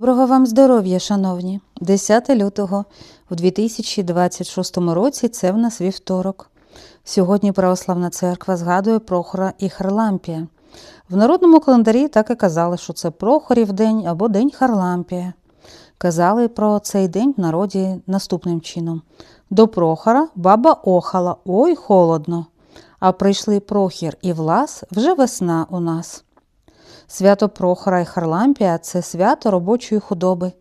Доброго вам здоров'я, шановні! 10 лютого в 2026 році це в нас вівторок. Сьогодні Православна церква згадує Прохора і Харлампія. В народному календарі так і казали, що це Прохорів день або День Харлампія. Казали про цей день в народі наступним чином: до Прохора баба охала, ой холодно. А прийшли Прохір і Влас вже весна у нас. Свято Прохора і Харлампія це свято робочої худоби.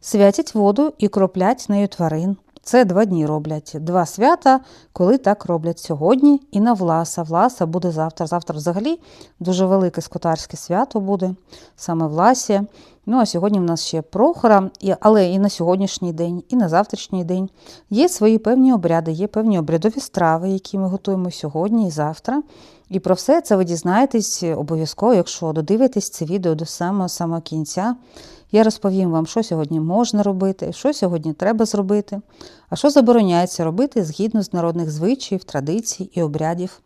Святять воду і кроплять нею тварин. Це два дні роблять. Два свята, коли так роблять сьогодні і на Власа. Власа буде завтра. Завтра взагалі дуже велике скотарське свято буде, саме Власія. Ну а сьогодні в нас ще Прохора, але і на сьогоднішній день, і на завтрашній день є свої певні обряди, є певні обрядові страви, які ми готуємо сьогодні і завтра. І про все це ви дізнаєтесь обов'язково, якщо додивитесь це відео до самого самого кінця. Я розповім вам, що сьогодні можна робити, що сьогодні треба зробити, а що забороняється робити згідно з народних звичаїв, традицій і обрядів.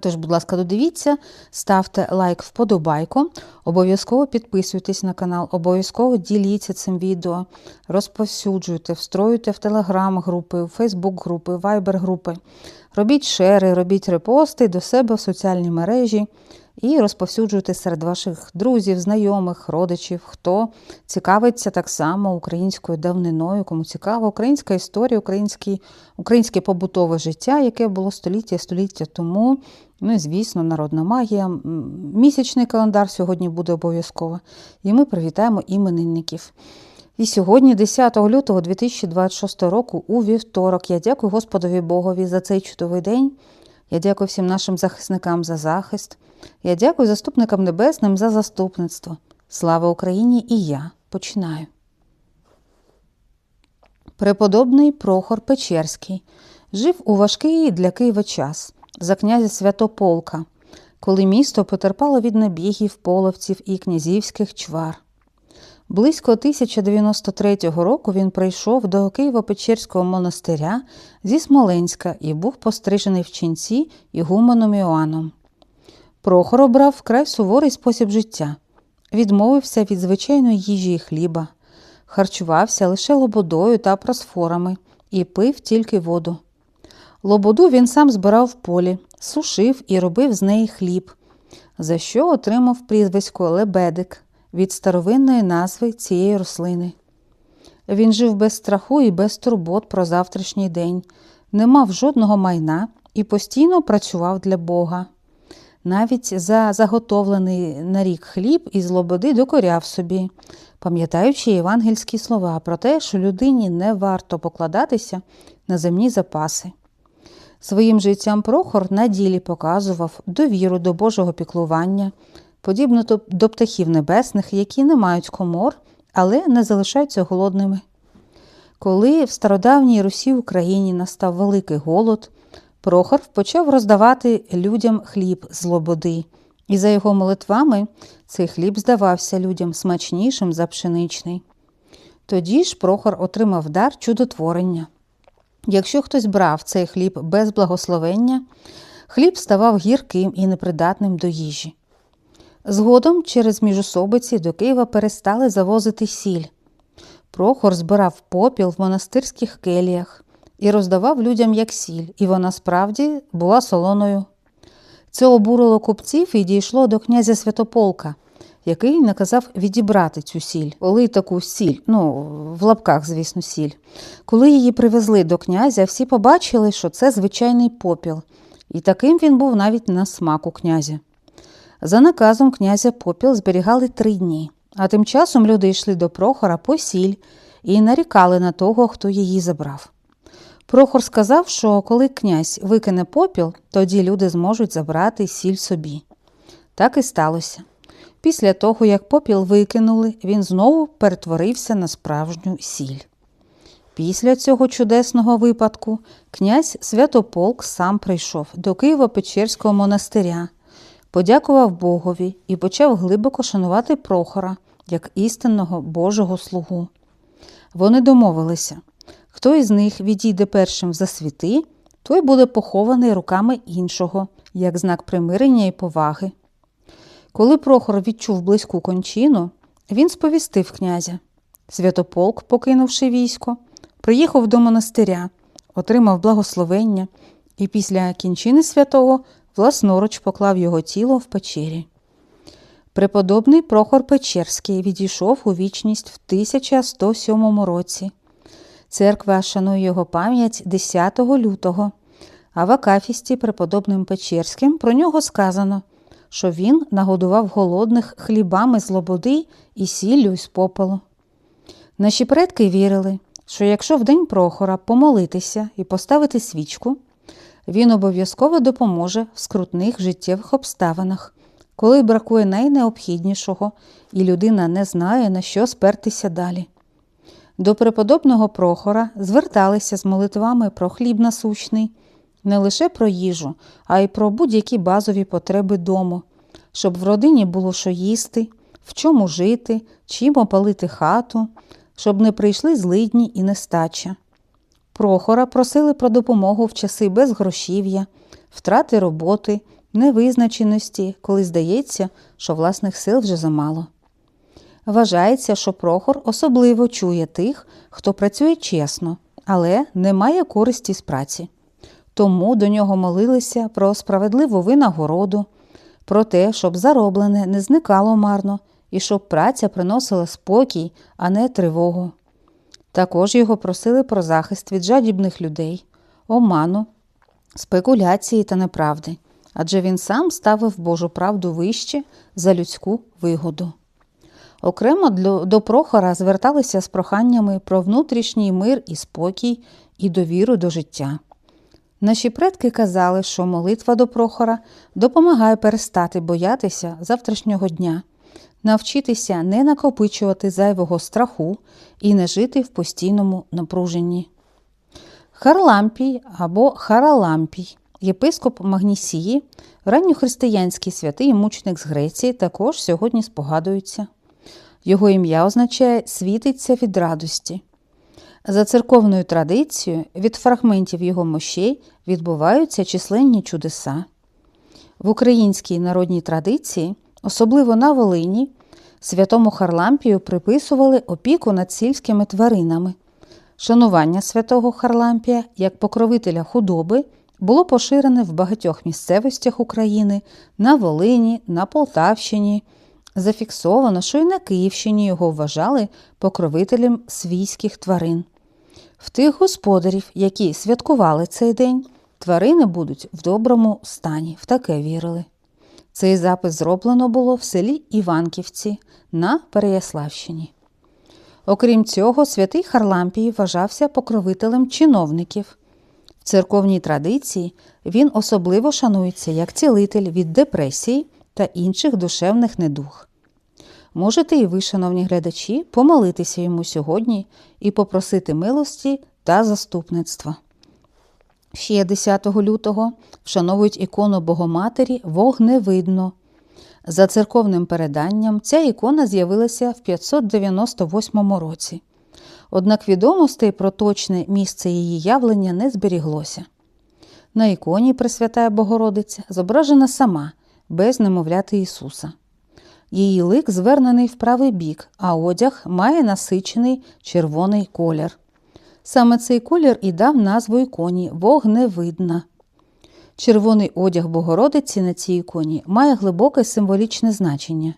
Тож, будь ласка, додивіться, ставте лайк вподобайку, обов'язково підписуйтесь на канал, обов'язково діліться цим відео, розповсюджуйте, встроюйте в телеграм-групи, в фейсбук-групи, вайбер-групи. Робіть шери, робіть репости до себе в соціальні мережі і розповсюджуйте серед ваших друзів, знайомих, родичів, хто цікавиться так само українською давниною, кому цікава українська історія, український, українське побутове життя, яке було століття століття тому. Ну і, звісно, народна магія. Місячний календар сьогодні буде обов'язково. І ми привітаємо іменинників. І сьогодні, 10 лютого 2026 року, у вівторок, я дякую Господові Богові за цей чудовий день. Я дякую всім нашим захисникам за захист. Я дякую заступникам небесним за заступництво. Слава Україні! І я починаю. Преподобний Прохор Печерський жив у важкий для Києва час за князя Святополка, коли місто потерпало від набігів половців і князівських чвар. Близько 1093 року він прийшов до Києво-Печерського монастиря зі Смоленська і був пострижений в ченці ігуменом Іоанном. Прохор обрав вкрай суворий спосіб життя, відмовився від звичайної їжі і хліба, харчувався лише лободою та просфорами і пив тільки воду. Лободу він сам збирав в полі, сушив і робив з неї хліб, за що отримав прізвисько Лебедик від старовинної назви цієї рослини. Він жив без страху і без турбот про завтрашній день, не мав жодного майна і постійно працював для Бога. Навіть за заготовлений на рік хліб із лободи докоряв собі, пам'ятаючи євангельські слова про те, що людині не варто покладатися на земні запаси. Своїм життям Прохор на ділі показував довіру до Божого піклування, подібно до- птахів небесних, які не мають комор, але не залишаються голодними. Коли в стародавній Русі Україні настав великий голод, Прохор почав роздавати людям хліб з лободи, і за його молитвами цей хліб здавався людям смачнішим за пшеничний. Тоді ж Прохор отримав дар чудотворення. Якщо хтось брав цей хліб без благословення, хліб ставав гірким і непридатним до їжі. Згодом через міжособиці до Києва перестали завозити сіль. Прохор збирав попіл в монастирських келіях і роздавав людям як сіль, і вона справді була солоною. Це обурило купців і дійшло до князя Святополка, який наказав відібрати цю сіль. Коли таку сіль, ну, в лапках, звісно, сіль. Коли її привезли до князя, всі побачили, що це звичайний попіл, і таким він був навіть на смак у князя. За наказом князя попіл зберігали три дні, а тим часом люди йшли до Прохора по сіль і нарікали на того, хто її забрав. Прохор сказав, що коли князь викине попіл, тоді люди зможуть забрати сіль собі. Так і сталося. Після того, як попіл викинули, він знову перетворився на справжню сіль. Після цього чудесного випадку князь Святополк сам прийшов до Києво-Печерського монастиря, подякував Богові і почав глибоко шанувати Прохора як істинного Божого слугу. Вони домовилися, хто із них відійде першим за світи, той буде похований руками іншого, як знак примирення і поваги. Коли Прохор відчув близьку кончину, він сповістив князя. Святополк, покинувши військо, приїхав до монастиря, отримав благословення і після кінчини святого власноруч поклав його тіло в печері. Преподобний Прохор Печерський відійшов у вічність в 1107 році. Церква шанує його пам'ять 10 лютого, а в Акафісті преподобним Печерським про нього сказано, що він нагодував голодних хлібами з лободи і сіллю з попелу. Наші предки вірили, що якщо в день Прохора помолитися і поставити свічку, він обов'язково допоможе в скрутних життєвих обставинах, коли бракує найнеобхіднішого, і людина не знає, на що спертися далі. До преподобного Прохора зверталися з молитвами про хліб насущний, не лише про їжу, а й про будь-які базові потреби дому, щоб в родині було що їсти, в чому жити, чим опалити хату, щоб не прийшли злидні і нестача. Прохора просили про допомогу в часи безгрошів'я, втрати роботи, невизначеності, коли здається, що власних сил вже замало. Вважається, що Прохор особливо чує тих, хто працює чесно, але не має користі з праці. Тому до нього молилися про справедливу винагороду, про те, щоб зароблене не зникало марно і щоб праця приносила спокій, а не тривогу. Також його просили про захист від жадібних людей, оману, спекуляції та неправди, адже він сам ставив Божу правду вище за людську вигоду. Окремо до Прохора зверталися з проханнями про внутрішній мир і спокій і довіру до життя. Наші предки казали, що молитва до Прохора допомагає перестати боятися завтрашнього дня, навчитися не накопичувати зайвого страху і не жити в постійному напруженні. Харлампій або Харалампій, єпископ Магнісії, ранньохристиянський святий мученик з Греції, також сьогодні спогадується. Його ім'я означає світиться від радості. За церковною традицією, від фрагментів його мощей відбуваються численні чудеса. В українській народній традиції, особливо на Волині, святому Харлампію приписували опіку над сільськими тваринами. Шанування святого Харлампія як покровителя худоби було поширене в багатьох місцевостях України на Волині, на Полтавщині. Зафіксовано, що й на Київщині його вважали покровителем свійських тварин. В тих господарів, які святкували цей день, тварини будуть в доброму стані, в таке вірили. Цей запис зроблено було в селі Іванківці на Переяславщині. Окрім цього, святий Харлампій вважався покровителем чиновників. В церковній традиції він особливо шанується як цілитель від депресії та інших душевних недуг. Можете і ви, шановні глядачі, помолитися йому сьогодні і попросити милості та заступництва. Ще 10 лютого вшановують ікону Богоматері Вогневидно. За церковним переданням, ця ікона з'явилася в 598 році. Однак відомостей про точне місце її явлення не зберіглося. На іконі Пресвятая Богородиця зображена сама, без немовляти Ісуса. Її лик звернений в правий бік, а одяг має насичений червоний колір. Саме цей колір і дав назву іконі вогневидна. Червоний одяг Богородиці на цій іконі має глибоке символічне значення.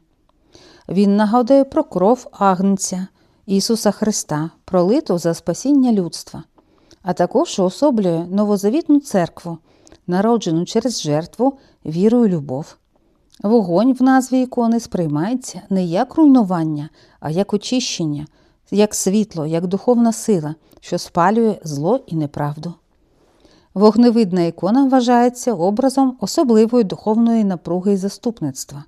Він нагадує про кров Агнця Ісуса Христа, пролиту за спасіння людства, а також уособлює новозавітну церкву, народжену через жертву, віру і любов. Вогонь в назві ікони сприймається не як руйнування, а як очищення, як світло, як духовна сила, що спалює зло і неправду. Вогневидна ікона вважається образом особливої духовної напруги і заступництва.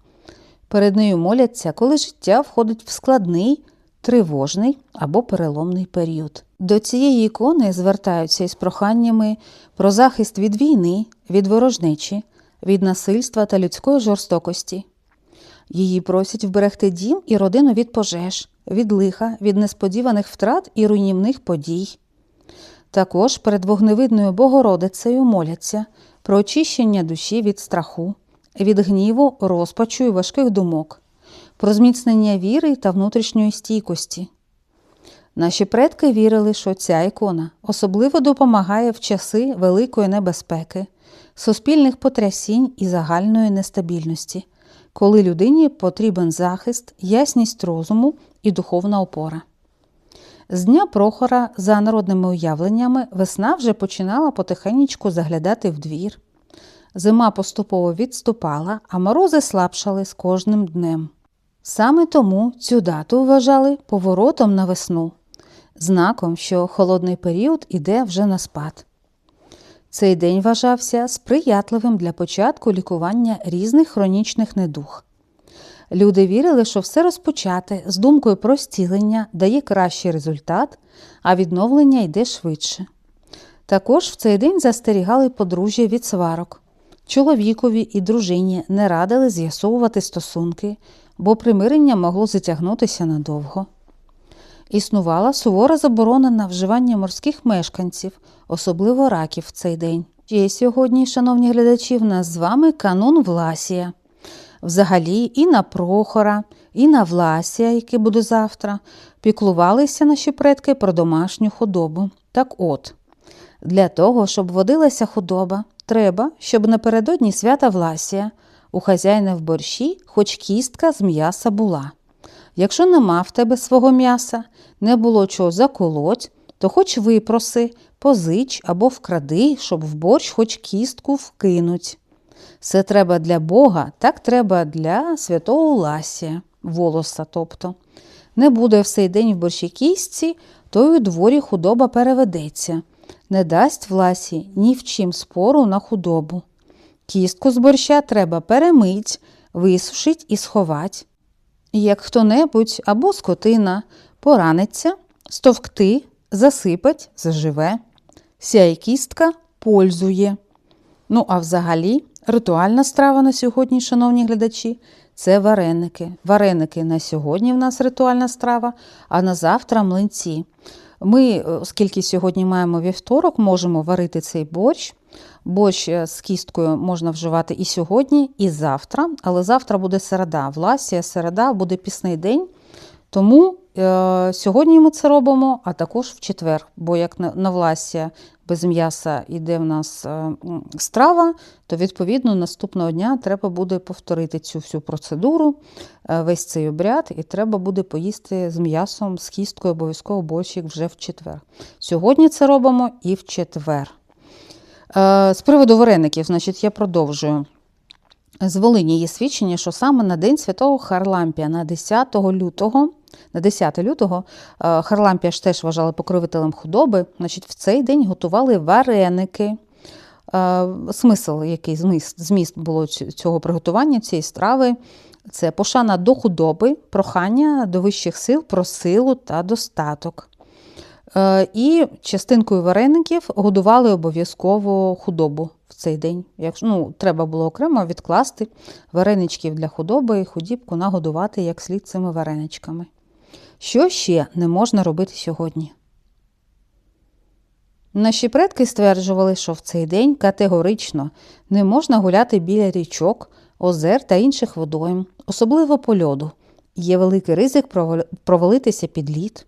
Перед нею моляться, коли життя входить в складний, тривожний або переломний період. До цієї ікони звертаються із проханнями про захист від війни, від ворожнечі, від насильства та людської жорстокості. Її просять вберегти дім і родину від пожеж, від лиха, від несподіваних втрат і руйнівних подій. Також перед вогневидною Богородицею моляться про очищення душі від страху, від гніву, розпачу і важких думок, про зміцнення віри та внутрішньої стійкості. Наші предки вірили, що ця ікона особливо допомагає в часи великої небезпеки, суспільних потрясінь і загальної нестабільності, коли людині потрібен захист, ясність розуму і духовна опора. З дня Прохора, за народними уявленнями, весна вже починала потихеньку заглядати в двір. Зима поступово відступала, а морози слабшали з кожним днем. Саме тому цю дату вважали поворотом на весну, знаком, що холодний період іде вже на спад. Цей день вважався сприятливим для початку лікування різних хронічних недуг. Люди вірили, що все розпочати з думкою про зцілення дає кращий результат, а відновлення йде швидше. Також в цей день застерігали подружжя від сварок. Чоловікові і дружині не радили з'ясовувати стосунки, бо примирення могло затягнутися надовго. Існувала сувора заборона на вживання морських мешканців, особливо раків в цей день. Є сьогодні, шановні глядачі, в нас з вами канун Власія. Взагалі, і на Прохора, і на Власія, який буде завтра, піклувалися наші предки про домашню худобу. Так от, для того, щоб водилася худоба, треба, щоб напередодні свята Власія у хазяїна в борщі хоч кістка з м'яса була. Якщо нема в тебе свого м'яса, не було чого заколоть, то хоч випроси, позич або вкради, щоб в борщ хоч кістку вкинуть. Все треба для Бога, так треба для святого Ласія, волоса тобто. Не буде в день в борщі кістці, то й у дворі худоба переведеться, не дасть власі ні в чим спору на худобу. Кістку з борща треба перемить, висушить і сховать. Як хто-небудь або скотина пораниться, стовкти, засипать, заживе, сяй кістка пользує. Ну, а взагалі, ритуальна страва на сьогодні, шановні глядачі, це вареники. Вареники на сьогодні в нас ритуальна страва, а на завтра млинці. Ми, оскільки сьогодні маємо вівторок, можемо варити цей борщ. Борщ з кісткою можна вживати і сьогодні, і завтра, але завтра буде середа. Власія, середа буде пісний день. Тому е, сьогодні ми це робимо, а також в четвер. Бо як на, на власія без м'яса йде в нас е, страва, то відповідно наступного дня треба буде повторити цю всю процедуру, е, весь цей обряд, і треба буде поїсти з м'ясом, з кісткою обов'язково борщик вже в четвер. Сьогодні це робимо і в четвер. Е, з приводу вареників, значить, я продовжую. З Волині є свідчення, що саме на День Святого Харлампія, на 10 лютого, на 10 лютого е, Харлампія ж теж вважали покровителем худоби, значить, в цей день готували вареники. Е, смисл, який зміст, зміст було цього приготування, цієї страви, це пошана до худоби, прохання до вищих сил про силу та достаток. Е, і частинкою вареників годували обов'язково худобу в цей день. Якщо ну, треба було окремо відкласти вареничків для худоби і худібку нагодувати як слід цими вареничками. Що ще не можна робити сьогодні? Наші предки стверджували, що в цей день категорично не можна гуляти біля річок, озер та інших водойм, особливо по льоду. Є великий ризик провалитися під лід.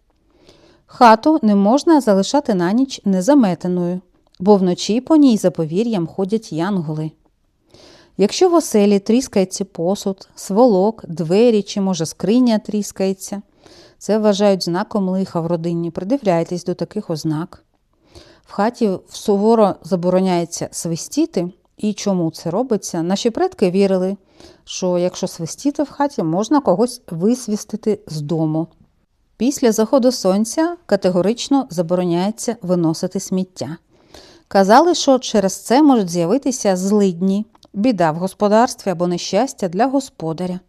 Хату не можна залишати на ніч незаметеною, бо вночі по ній за повір'ям ходять янголи. Якщо в оселі тріскається посуд, сволок, двері чи, може, скриня тріскається, це вважають знаком лиха в родині. Придивляйтесь до таких ознак. В хаті суворо забороняється свистіти, і чому це робиться? Наші предки вірили, що якщо свистіти в хаті, можна когось висвістити з дому. Після заходу сонця категорично забороняється виносити сміття. Казали, що через це можуть з'явитися злидні, біда в господарстві або нещастя для господаря.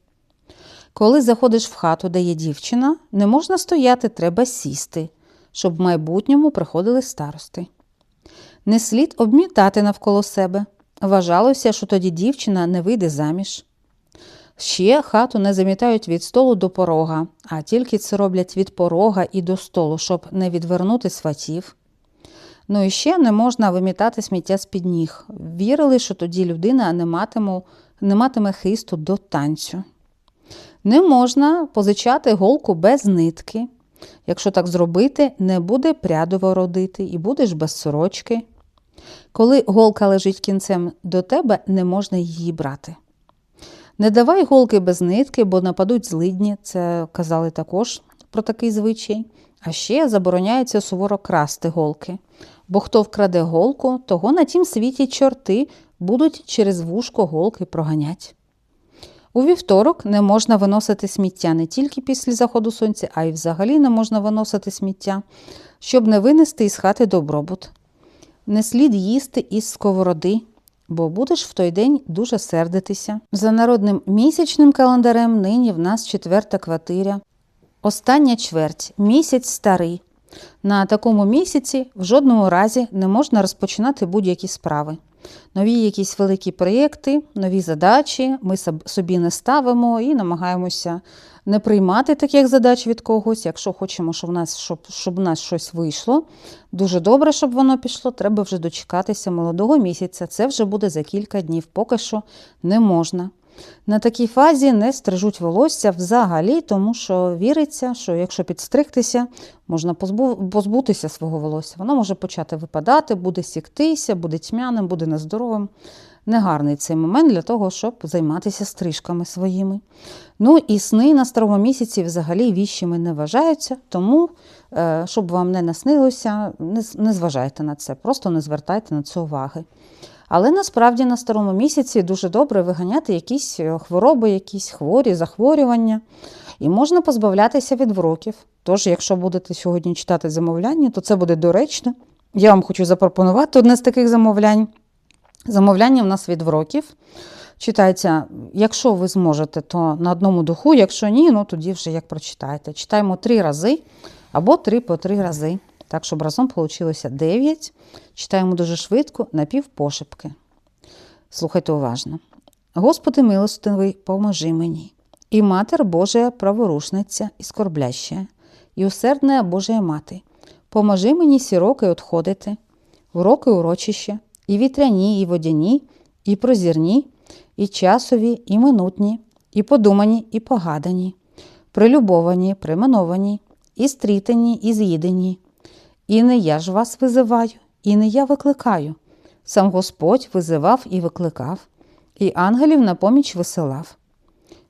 Коли заходиш в хату, де є дівчина, не можна стояти, треба сісти, щоб в майбутньому приходили старости. Не слід обмітати навколо себе. Вважалося, що тоді дівчина не вийде заміж. Ще хату не замітають від столу до порога, а тільки це роблять від порога і до столу, щоб не відвернути сватів. Ну і ще не можна вимітати сміття з під ніг. Вірили, що тоді людина не матиме, не матиме хисту до танцю. Не можна позичати голку без нитки. Якщо так зробити, не буде прядово родити і будеш без сорочки. Коли голка лежить кінцем до тебе, не можна її брати. Не давай голки без нитки, бо нападуть злидні, це казали також про такий звичай. А ще забороняється суворо красти голки. Бо хто вкраде голку, того на тім світі чорти будуть через вушко голки проганять. У вівторок не можна виносити сміття не тільки після заходу сонця, а й взагалі не можна виносити сміття, щоб не винести із хати добробут. Не слід їсти із сковороди, бо будеш в той день дуже сердитися. За народним місячним календарем нині в нас четверта квартиря. Остання чверть місяць старий. На такому місяці в жодному разі не можна розпочинати будь-які справи. Нові якісь великі проєкти, нові задачі ми собі не ставимо і намагаємося не приймати таких задач від когось. Якщо хочемо, щоб в нас щоб, щоб в нас щось вийшло, дуже добре, щоб воно пішло, треба вже дочекатися молодого місяця. Це вже буде за кілька днів, поки що не можна. На такій фазі не стрижуть волосся взагалі, тому що віриться, що якщо підстригтися, можна позбутися свого волосся. Воно може почати випадати, буде сіктися, буде тьмяним, буде нездоровим. Негарний цей момент для того, щоб займатися стрижками своїми. Ну і сни на старому місяці взагалі віщими не вважаються, тому, е, щоб вам не наснилося, не зважайте на це, просто не звертайте на це уваги. Але насправді на старому місяці дуже добре виганяти якісь е, хвороби, якісь хворі, захворювання, і можна позбавлятися від вроків. Тож, якщо будете сьогодні читати замовляння, то це буде доречно. Я вам хочу запропонувати одне з таких замовлянь. Замовляння в нас від вроків. Читається, якщо ви зможете, то на одному духу, якщо ні, ну тоді вже як прочитаєте. Читаємо три рази або три по три рази. Так, щоб разом вийшло 9. Читаємо дуже швидко, напівпошепки. Слухайте уважно. Господи милостивий, поможи мені. І Матер Божия праворушниця і скорбляща, і усердна Божия мати, поможи мені сі роки отходити, в роки урочища, і вітряні, і водяні, і прозірні, і часові, і минутні, і подумані, і погадані, прилюбовані, примановані, і стрітані, і з'їдені, і не я ж вас визиваю, і не я викликаю. Сам Господь визивав і викликав, і ангелів на поміч висилав.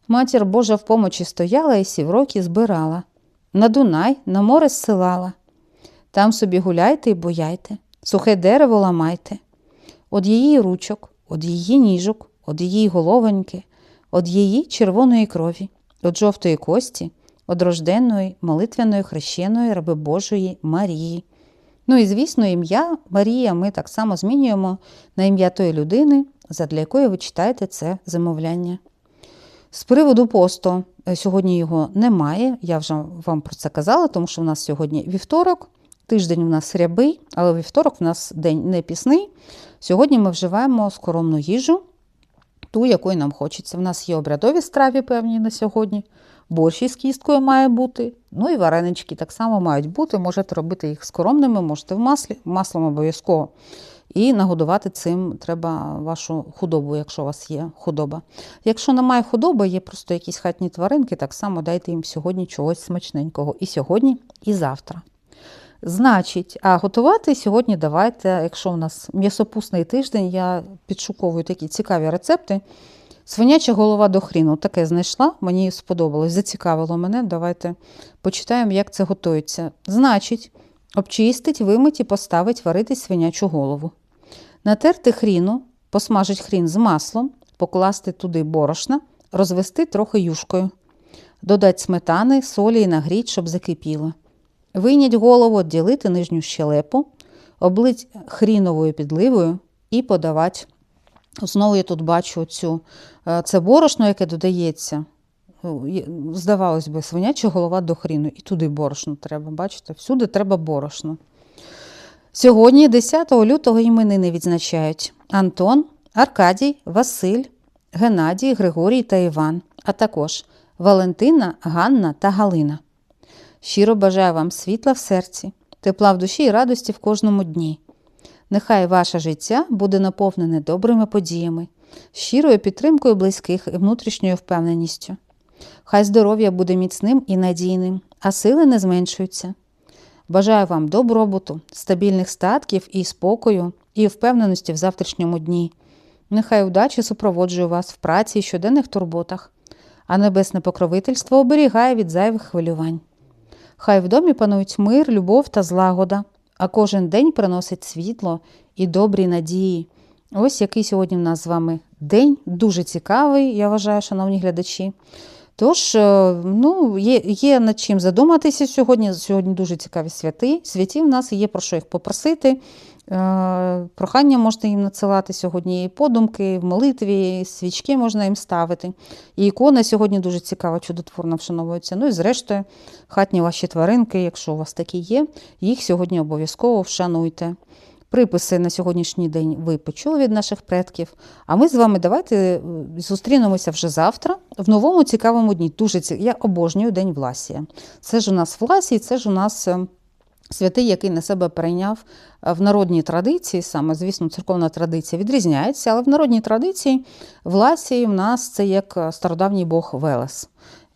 Матір Божа в помочі стояла і сівроки збирала, на Дунай, на море зсилала. Там собі гуляйте і бояйте, сухе дерево ламайте, Од її ручок, од її ніжок, од її головоньки, од її червоної крові, од жовтої кості од рожденної, молитвяної, хрещеної раби Божої Марії. Ну і, звісно, ім'я Марія ми так само змінюємо на ім'я тої людини, задля якої ви читаєте це замовляння. З приводу посту, е, сьогодні його немає, я вже вам про це казала, тому що в нас сьогодні вівторок, тиждень у нас рябий, але вівторок у нас день не пісний. Сьогодні ми вживаємо скоромну їжу, ту, якої нам хочеться. У нас є обрядові страві певні на сьогодні борщ із кісткою має бути. Ну і варенички так само мають бути. Можете робити їх скоромними, можете в маслі, маслом обов'язково. І нагодувати цим треба вашу худобу, якщо у вас є худоба. Якщо немає худоби, є просто якісь хатні тваринки, так само дайте їм сьогодні чогось смачненького. І сьогодні, і завтра. Значить, а готувати сьогодні давайте, якщо у нас м'ясопусний тиждень, я підшуковую такі цікаві рецепти. Свиняча голова до хріну таке знайшла, мені сподобалось, зацікавило мене. Давайте почитаємо, як це готується. Значить, обчистить, вимить і поставить варити свинячу голову. Натерти хріну, посмажить хрін з маслом, покласти туди борошна, розвести трохи юшкою. Додать сметани, солі і нагріть, щоб закипіло. Вийнять голову, відділити нижню щелепу, облить хріновою підливою і подавати Знову я тут бачу цю, е, це борошно, яке додається. Ну, здавалось би, свиняча голова до хріну. І туди борошно треба, бачите, всюди треба борошно. Сьогодні, 10 лютого, іменини відзначають Антон, Аркадій, Василь, Геннадій, Григорій та Іван, а також Валентина, Ганна та Галина. Щиро бажаю вам світла в серці, тепла в душі і радості в кожному дні. Нехай ваше життя буде наповнене добрими подіями, щирою підтримкою близьких і внутрішньою впевненістю. Хай здоров'я буде міцним і надійним, а сили не зменшуються. Бажаю вам добробуту, стабільних статків і спокою, і впевненості в завтрашньому дні. Нехай удачі супроводжує вас в праці і щоденних турботах, а небесне покровительство оберігає від зайвих хвилювань. Хай в домі панують мир, любов та злагода, а кожен день приносить світло і добрі надії. Ось який сьогодні в нас з вами день, дуже цікавий, я вважаю, шановні глядачі. Тож, е, ну, є, є над чим задуматися сьогодні. Сьогодні дуже цікаві святи. Святі в нас є про що їх попросити. Е, Прохання можна їм надсилати сьогодні, і подумки, в молитві, і свічки можна їм ставити. І ікона сьогодні дуже цікава, чудотворно вшановується. Ну і зрештою, хатні ваші тваринки, якщо у вас такі є, їх сьогодні обов'язково вшануйте. Приписи на сьогоднішній день ви почули від наших предків. А ми з вами давайте е, зустрінемося вже завтра в новому цікавому дні. Дуже ці... Я обожнюю День Власія. Це ж у нас Власій, це ж у нас е, святий, який на себе перейняв е, в народній традиції, саме, звісно, церковна традиція відрізняється, але в народній традиції Власій в нас це як стародавній бог Велес.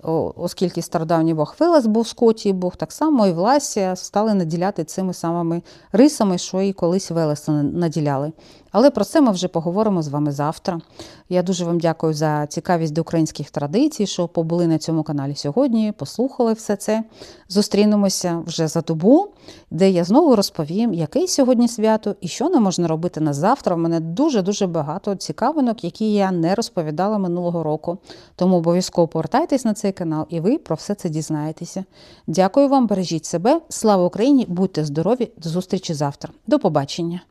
Оскільки стародавній Бог Велес був Скотії Бог, так само і Власія стали наділяти цими самими рисами, що і колись Велеса наділяли. Але про це ми вже поговоримо з вами завтра. Я дуже вам дякую за цікавість до українських традицій, що побули на цьому каналі сьогодні, послухали все це. Зустрінемося вже за добу, де я знову розповім, яке сьогодні свято і що нам можна робити на завтра. У мене дуже-дуже багато цікавинок, які я не розповідала минулого року. Тому обов'язково повертайтесь на цей канал, і ви про все це дізнаєтеся. Дякую вам, бережіть себе. Слава Україні! Будьте здорові! До зустрічі завтра. До побачення!